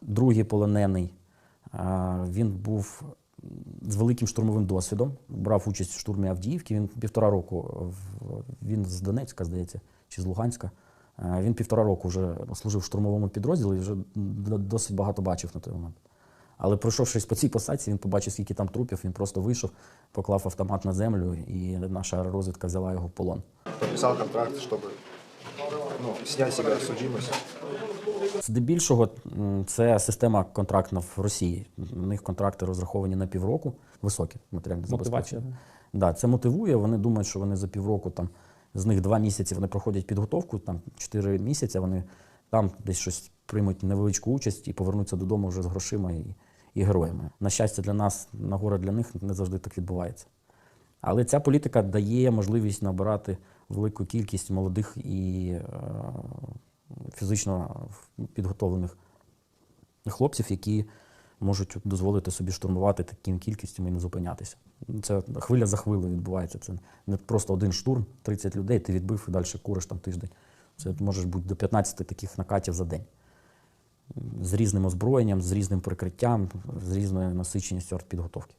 Другий полонений, він був з великим штурмовим досвідом, брав участь в штурмі Авдіївки. Він півтора року він з Донецька, здається, чи з Луганська. Він півтора року вже служив в штурмовому підрозділі і вже досить багато бачив на той момент. Але пройшовшись по цій посадці, він побачив, скільки там трупів, він просто вийшов, поклав автомат на землю, і наша розвідка взяла його в полон. подписал контракт, чтобы ну, снять с себя судимость. Здебільшого це система контрактна в Росії. У них контракти розраховані на півроку, високі матеріальне забезпечення. Да, це мотивує. Вони думають, що вони за півроку там з них два місяці вони проходять підготовку, там чотири місяці вони там десь щось приймуть невеличку участь і повернуться додому вже з грошима і, і героями. На щастя, для нас, на горе для них не завжди так відбувається. Але ця політика дає можливість набирати велику кількість молодих і е, фізично підготовлених хлопців, які можуть дозволити собі штурмувати таким кількістю і не зупинятися. Це хвиля за хвилею відбувається. Це не просто один штурм, 30 людей, ти відбив і далі куриш там тиждень. Це може бути до 15 таких накатів за день. З різним озброєнням, з різним прикриттям, з різною насиченістю артпідготовки.